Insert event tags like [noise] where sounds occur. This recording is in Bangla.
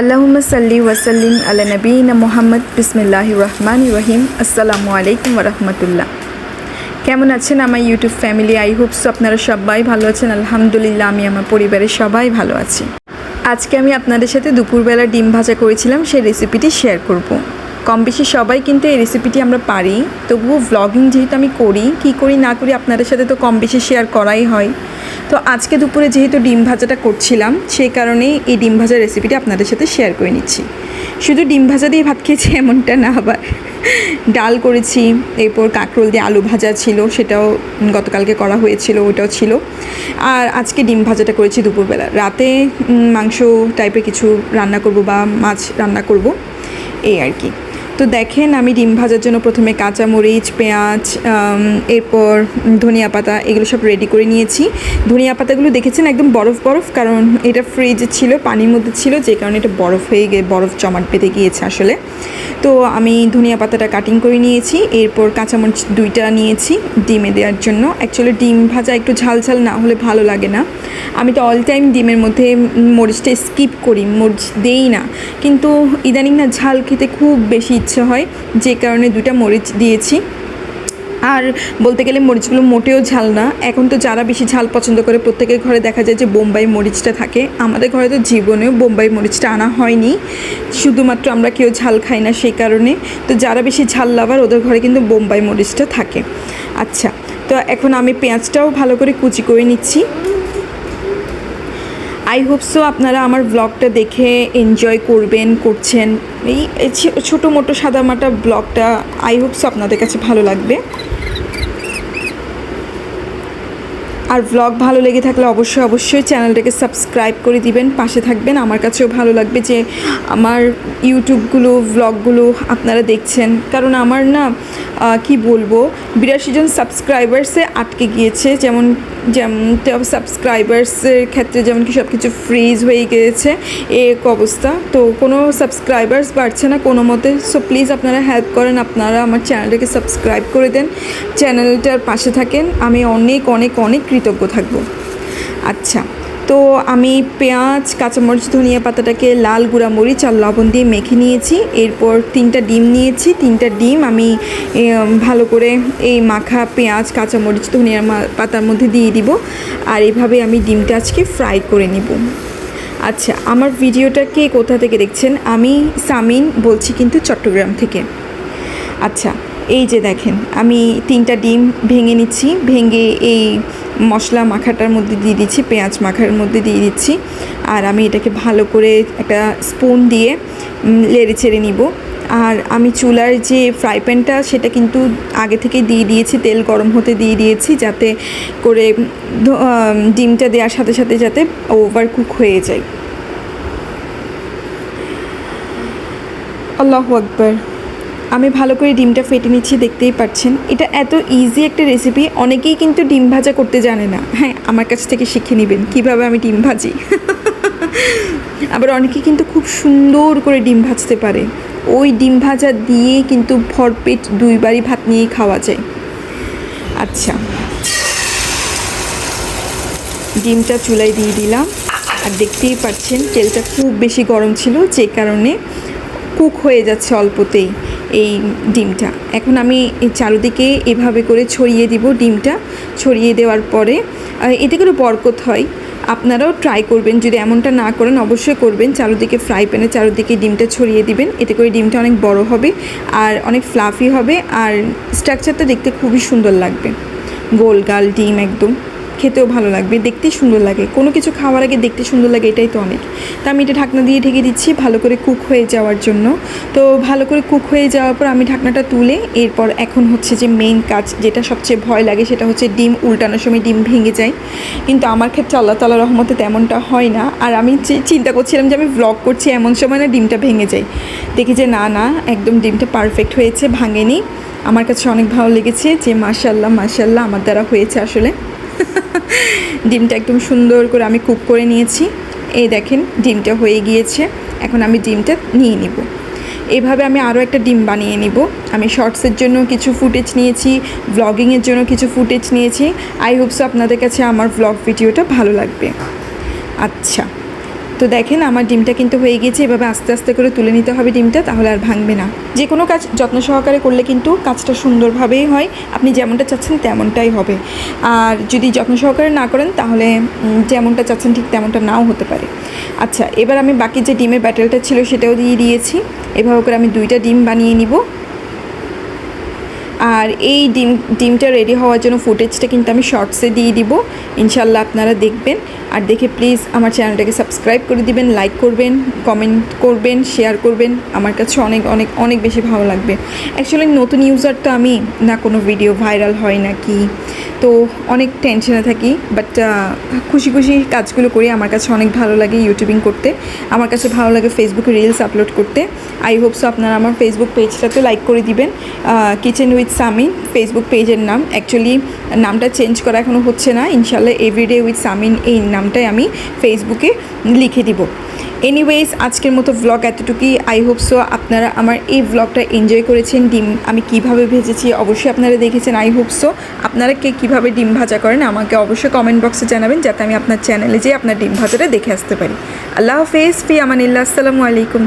আল্লাহুম্মা সাল্লি ওয়াসাল্লিম আলা নবীনা মোহাম্মদ বিসমিল্লাহ রহমান রহিম আসসালামু আলাইকুম রহমতুল্লাহ কেমন আছেন আমার ইউটিউব ফ্যামিলি আই হোপস আপনারা সবাই ভালো আছেন। আলহামদুলিল্লাহ, আমি আমার পরিবারের সবাই ভালো আছি। আজকে আমি আপনাদের সাথে দুপুরবেলা ডিম ভাজা করেছিলাম, সেই রেসিপিটি শেয়ার করব। কম বেশি সবাই কিন্তু এই রেসিপিটি আমরা পারি, তবুও ভ্লগিং যেহেতু আমি করি, কি করি না করি আপনাদের সাথে তো কম বেশি শেয়ার করাই হয়। তো আজকে দুপুরে যেহেতু ডিম ভাজাটা করছিলাম, সেই কারণেই এই ডিম ভাজার রেসিপিটি আপনাদের সাথে শেয়ার করে নিচ্ছি। শুধু ডিম ভাজা দিয়ে ভাত খেয়েছি এমনটা না, আবার ডাল করেছি, এরপর কাঁকরোল দিয়ে আলু ভাজা ছিল, সেটাও গতকালকে করা হয়েছিল, ওটাও ছিল। আর আজকে ডিম ভাজাটা করেছি দুপুরবেলা। রাতে মাংস টাইপের কিছু রান্না করব বা মাছ রান্না করব, এই আর কি। তো দেখেন, আমি ডিম ভাজার জন্য প্রথমে কাঁচামরিচ, পেঁয়াজ এরপর ধনিয়া পাতা, এগুলো সব রেডি করে নিয়েছি। ধনিয়া পাতাগুলো দেখেছেন? একদম বরফ বরফ, কারণ এটা ফ্রিজে ছিল, পানির মধ্যে ছিল, যে কারণে এটা বরফ হয়ে গিয়ে বরফ জমাট বেঁধে গিয়েছে আসলে। তো আমি ধনিয়া পাতাটা কাটিং করে নিয়েছি, এরপর কাঁচামরিচ দুইটা নিয়েছি ডিমে দেওয়ার জন্য। অ্যাকচুয়ালি ডিম ভাজা একটু ঝাল ঝাল না হলে ভালো লাগে না। আমি তো অল টাইম ডিমের মধ্যে মরিচটা স্কিপ করি, মরিচ দেই না। কিন্তু ইদানিং না ঝাল খেতে খুব বেশি ইচ্ছে হয়, যে কারণে দুটা মরিচ দিয়েছি। আর বলতে গেলে মরিচগুলো মোটেও ঝাল না। এখন তো যারা বেশি ঝাল পছন্দ করে, প্রত্যেকের ঘরে দেখা যায় যে বোম্বাই মরিচটা থাকে। আমাদের ঘরে তো জীবনেও বোম্বাই মরিচটা আনা হয়নি। শুধুমাত্র আমরা কেউ ঝাল খাই না সেই কারণে। তো যারা বেশি ঝাল লাভার, ওদের ঘরে কিন্তু বোম্বাই মরিচটা থাকে। আচ্ছা তো এখন আমি পেঁয়াজটাও ভালো করে কুচি করে নিচ্ছি। আই হোপ সো আপনারা আমার ব্লগটা দেখে এনজয় করবেন, করছেন। এই ছোটো মোটো সাদামাটা ব্লগটা আই হোপ সো আপনাদের কাছে ভালো লাগবে। আর ব্লগ ভালো লেগে থাকলে অবশ্যই অবশ্যই চ্যানেলটাকে সাবস্ক্রাইব করে দিবেন, পাশে থাকবেন। আমার কাছেও ভালো লাগবে যে আমার ইউটিউবগুলো ব্লগগুলো আপনারা দেখছেন। কারণ আমার না কি বলব? বিরাশি জন সাবস্ক্রাইবার্সে আটকে গিয়েছে। যেমন যেমন সাবস্ক্রাইবার্সের ক্ষেত্রে যেমন কি সব কিছু ফ্রিজ হয়ে গিয়েছে এক অবস্থা। তো কোনো সাবস্ক্রাইবার্স বাড়ছে না কোনো মতে। সো প্লিজ আপনারা হেল্প করেন। আপনারা আমার চ্যানেলটাকে সাবস্ক্রাইব করে দেন। চ্যানেলটার পাশে থাকেন। আমি অনেক অনেক অনেক কৃতজ্ঞ থাকব। আচ্ছা। তো আমি পেঁয়াজ, কাঁচামরিচ, ধনিয়া পাতাটাকে লাল গুঁড়া মরিচ আর লবণ দিয়ে মেখে নিয়েছি। এরপর তিনটা ডিম নিয়েছি। তিনটা ডিম আমি ভালো করে এই মাখা পেঁয়াজ, কাঁচামরিচ, ধনিয়া পাতার মধ্যে দিয়ে দিব আর এভাবে আমি ডিমটা আজকে ফ্রাই করে নিব। আচ্ছা আমার ভিডিওটাকে কোথা থেকে দেখছেন? আমি সামিন বলছি কিন্তু চট্টগ্রাম থেকে। আচ্ছা এই যে দেখেন, আমি তিনটা ডিম ভেঙে নিচ্ছি। ভেঙে এই মশলা মাখাটার মধ্যে দিয়ে দিচ্ছি, পেঁয়াজ মাখার মধ্যে দিয়ে দিচ্ছি। আর আমি এটাকে ভালো করে একটা স্পুন দিয়ে লেড়ে চেড়ে নিব। আর আমি চুলার যে ফ্রাই প্যানটা সেটা কিন্তু আগে থেকে দিয়ে দিয়েছি, তেল গরম হতে দিয়ে দিয়েছি যাতে করে ডিমটা দেওয়ার সাথে সাথে যাতে ওভার কুক হয়ে যায়। আল্লাহ আকবর। আমি ভালো করে ডিমটা ফেটে নিচ্ছি, দেখতেই পাচ্ছেন। এটা এত ইজি একটা রেসিপি অনেকেই কিন্তু ডিম ভাজা করতে জানে না। হ্যাঁ আমার কাছ থেকে শিখে নেবেন কীভাবে আমি ডিম ভাজি। [laughs] আবার অনেকে কিন্তু খুব সুন্দর করে ডিম ভাজতে পারে। ওই ডিম ভাজা দিয়ে কিন্তু ভরপেট দুইবারই ভাত নিয়ে খাওয়া যায়। আচ্ছা। ডিমটা চুলায় দিয়ে দিলাম। আর দেখতেই পাচ্ছেন, তেলটা খুব বেশি গরম ছিল, যে কারণে কুক হয়ে যাচ্ছে অল্পতেই। এই ডিমটা। এখন আমি চারুদিকে এভাবে করে ছড়িয়ে দিব ডিমটা। ছড়িয়ে দেওয়ার পরে এতে করে বরকত হয়। আপনারাও ট্রাই করবেন, যদি এমনটা না করেন অবশ্যই করবেন। চারুদিকে ফ্রাই প্যানে চারুদিকে ডিমটা ছড়িয়ে দিবেন। এতে করে ডিমটা অনেক বড় হবে আর অনেক ফ্লাফি হবে। আর স্ট্রাকচারটা দেখতে খুবই সুন্দর লাগবে। গোল গাল ডিম একদম। খেতেও ভালো লাগবে দেখতেই সুন্দর লাগে। কোনো কিছু খাওয়ার আগে দেখতে সুন্দর লাগে, এটাই তো অনেক। তা আমি এটা ঢাকনা দিয়ে ঢেকে দিচ্ছি, ভালো করে কুক হয়ে যাওয়ার জন্য। তো ভালো করে কুক হয়ে যাওয়ার পর আমি ঢাকনাটা তুলে, এরপর এখন হচ্ছে যে মেইন কাজ যেটা সবচেয়ে ভয় লাগে সেটা হচ্ছে ডিম উল্টানোর সময় ডিম ভেঙে যায়। কিন্তু আমার ক্ষেত্রে আল্লাহ তালা রহমতে তেমনটা হয় না। আর আমি চিন্তা করছিলাম যে আমি ব্লগ করছি এমন সময় না ডিমটা ভেঙে যায়। দেখি যে না না, একদম ডিমটা পারফেক্ট হয়েছে, ভাঙেনি। আমার কাছে অনেক ভালো লেগেছে যে মাশাল্লাহ মাশাল্লাহ আমার দ্বারা হয়েছে আসলে। [laughs] ডিমটা একদম সুন্দর করে আমি কুক করে নিয়েছি। এই দেখেন, ডিমটা হয়ে গিয়েছে। এখন আমি ডিমটা নিয়ে নিব। এভাবে আমি আরও একটা ডিম বানিয়ে নিব। আমি শর্টসের জন্য কিছু ফুটেজ নিয়েছি ব্লগিংয়ের জন্য কিছু ফুটেজ নিয়েছি। আই হোপস আপনাদের কাছে আমার ব্লগ ভিডিওটা ভালো লাগবে। আচ্ছা। তো দেখেন, আমার ডিমটা কিন্তু হয়ে গিয়েছে। এভাবে আস্তে আস্তে করে তুলে নিতে হবে ডিমটা, তাহলে আর ভাঙবে না। যে কোনো কাজ যত্ন সহকারে করলে কিন্তু কাজটা সুন্দরভাবেই হয়। আপনি যেমনটা চাচ্ছেন তেমনটাই হবে। আর যদি যত্ন সহকারে না করেন, তাহলে যেমনটা চাচ্ছেন ঠিক তেমনটা নাও হতে পারে। আচ্ছা এবার আমি বাকি যে ডিমের ব্যাটেলটা ছিল, সেটাও দিয়ে দিয়েছি। এভাবে করে আমি দুইটা ডিম বানিয়ে নিব। আর এই ডিম, ডিমটা রেডি হওয়ার জন্য ফুটেজটা কিন্তু আমি শর্টসে দিয়ে দিব। ইনশাল্লাহ আপনারা দেখবেন। আর দেখে প্লিজ আমার চ্যানেলটাকে সাবস্ক্রাইব করে দিবেন লাইক করবেন কমেন্ট করবেন শেয়ার করবেন। আমার কাছে অনেক অনেক অনেক বেশি ভালো লাগবে। অ্যাকচুয়ালি নতুন ইউজার তো আমি না, কোনো ভিডিও ভাইরাল হয় না কি? তো অনেক টেনশনে থাকি বাট খুশি খুশি কাজগুলো করি। আমার কাছে অনেক ভালো লাগে ইউটিউবিং করতে। আমার কাছে ভালো লাগে ফেসবুকে রিলস আপলোড করতে। আই হোপ সো আপনারা আমার ফেসবুক পেজটাতে লাইক করে দিবেন। কিচেন উইথ সামিন ফেসবুক পেজের নাম. অ্যাকচুয়ালি নামটা চেঞ্জ করা এখনও হচ্ছে না। ইনশাল্লাহ এভরিডে উইথ সামিন এই নামটাই আমি ফেসবুকে লিখে দিব। এনিওয়েজ আজকের মতো ভ্লগ এতটুকুই। আই হোপ সো আপনারা আমার এই ভ্লগটা এনজয় করেছেন। ডিম আমি কীভাবে ভেজেছি অবশ্যই আপনারা দেখেছেন। আই হোপ সো আপনারা কে কীভাবে ডিম ভাজা করেন আমাকে অবশ্যই কমেন্ট বক্সে জানাবেন যাতে আমি আপনার চ্যানেলে যেয়ে আপনার ডিম ভাজাটা দেখে আসতে পারি। আল্লাহ হাফেজ। ফি আমানিল্লা আসসালামু আলাইকুম।